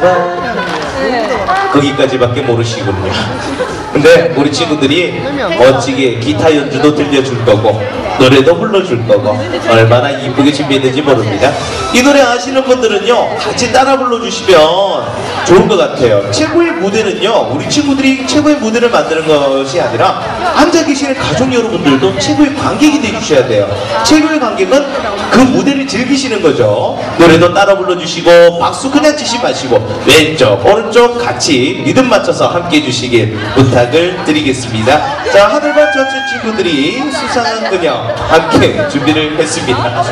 두비두바 거기까지밖에 모르시군요. 근데 우리 친구들이 멋지게 기타 연주도 들려줄 거고 노래도 불러줄 거고 얼마나 이쁘게 준비했는지 모릅니다. 이 노래 아시는 분들은요 같이 따라 불러주시면 좋을 것 같아요. 최고의 무대는요 우리 친구들이 최고의 무대를 만드는 것이 아니라 앉아 계시는 가족 여러분들도 최고의 관객이 되주셔야 돼요. 최고의 관객은 그 무대를 즐기시는 거죠. 노래도 따라 불러주시고 박수 그냥 치지 마시고 왼쪽 오른쪽 같이 리듬 맞춰서 함께 해주시길 부탁을 드리겠습니다. 자 하늘밭 전체 친구들이 수상한 그녀 함께 준비를 했습니다.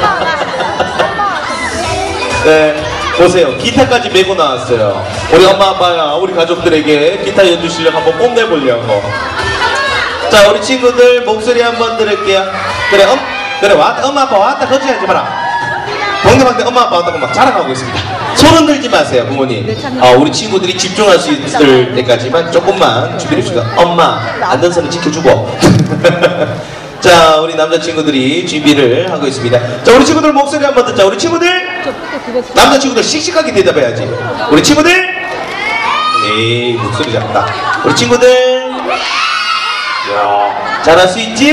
네, 보세요. 기타까지 메고 나왔어요. 우리 엄마 아빠야, 우리 가족들에게 기타 연주 실력 한번 뽐내보려고. 자, 우리 친구들 목소리 한번 들을게요. 그래, 엄, 그래, 왔다, 엄마 아빠 왔다, 거짓하지 마라. 동네방네 엄마 아빠 왔다고 막 자랑하고 있습니다. 손은 들지 마세요, 부모님. 아, 우리 친구들이 집중할 수 있을 때까지만 조금만 준비해 주시고, 엄마, 안전선을 지켜주고. 자, 우리 남자친구들이 준비를 하고 있습니다. 자, 우리 친구들 목소리 한번 듣자. 우리 친구들! 남자친구들 씩씩하게 대답해야지. 우리 친구들! 에이, 목소리 작다. 우리 친구들! 야, 잘할 수 있지?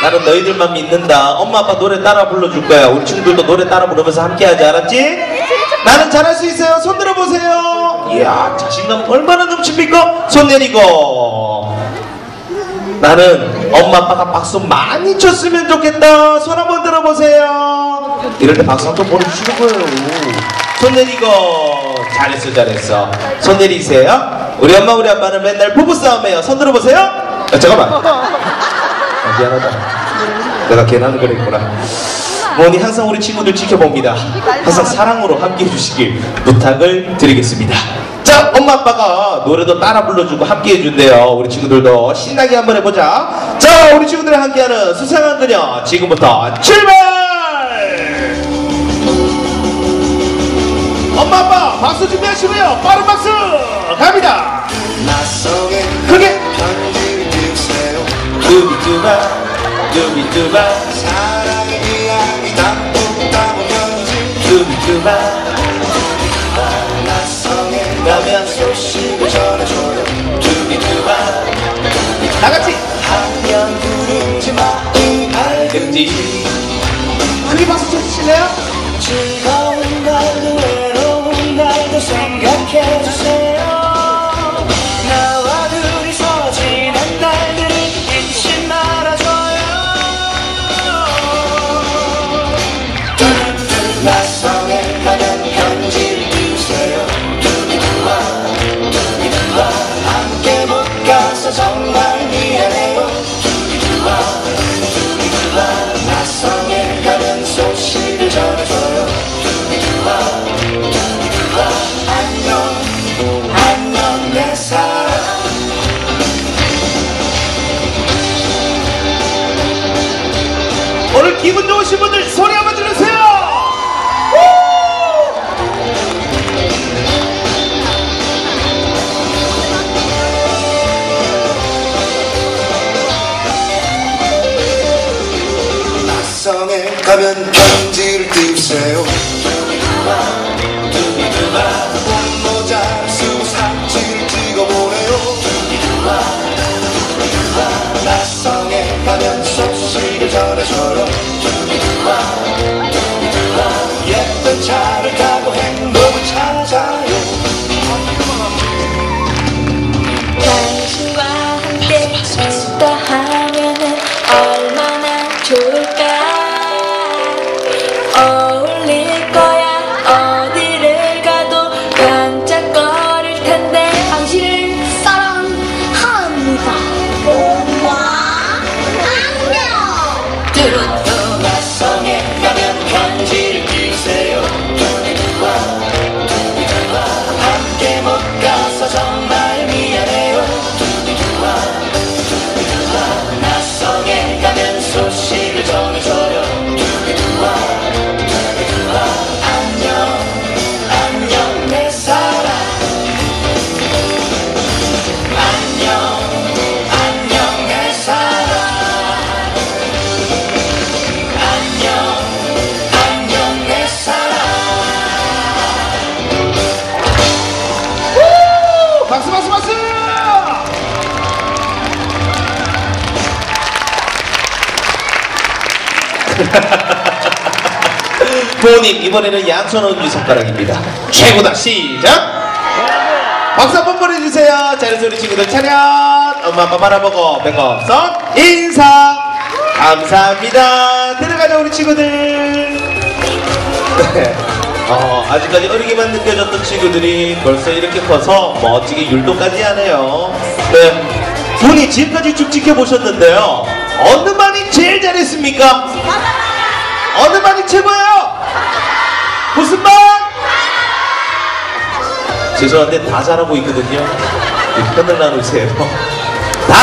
나는 너희들만 믿는다. 엄마 아빠 노래 따라 불러줄 거야. 우리 친구들도 노래 따라 부르면서 함께 하지 알았지? 나는 잘할 수 있어요. 손 들어보세요. 이야, 자신감 얼마나 넘칩니까? 손 내리고. 나는 엄마 아빠가 박수 많이 쳤으면 좋겠다. 손 한번 들어보세요. 이럴 때 박수 한번 보내주시는 거예요. 손 내리고. 잘했어, 잘했어. 손 내리세요. 우리 엄마, 우리 아빠는 맨날 부부싸움 해요. 손 들어보세요. 아, 잠깐만. 아, 미안하다. 내가 괜한 걸 했구나. 뭐니 항상 우리 친구들 지켜봅니다. 항상 사랑으로 함께 해주시길 부탁을 드리겠습니다. 자, 엄마 아빠가 노래도 따라 불러주고 함께 해준대요. 우리 친구들도 신나게 한번 해보자. 자, 우리 친구들이 함께하는 수상한 그녀 지금부터 출발! 엄마 아빠 박수 준비하시고요. 빠른 박수 갑니다. 크게 두비두바 두비두바 두비두바 낯성의 가면 안녕 내 사랑 오늘 기분 좋으신 분들 소리 한번 질러주세요. 낯성에 가면 편지를 띄우세요 소식 여러분 부모님 이번에는 양손 언니 손가락입니다. 최고다 시작. 박수 한번 보내주세요. 잘해서 우리 친구들 차렷. 엄마 아빠 바라보고 백업선 인사. 감사합니다. 들어가자 우리 친구들. 네. 어, 아직까지 어리게만 느껴졌던 친구들이 벌써 이렇게 커서 멋지게 율동까지 하네요. 네. 분이 지금까지 쭉 지켜보셨는데요. 어느 반이 제일 잘했습니까? 어느 반이 최고예요? 무슨 반? 죄송한데 다 잘하고 있거든요. 편을 나누세요.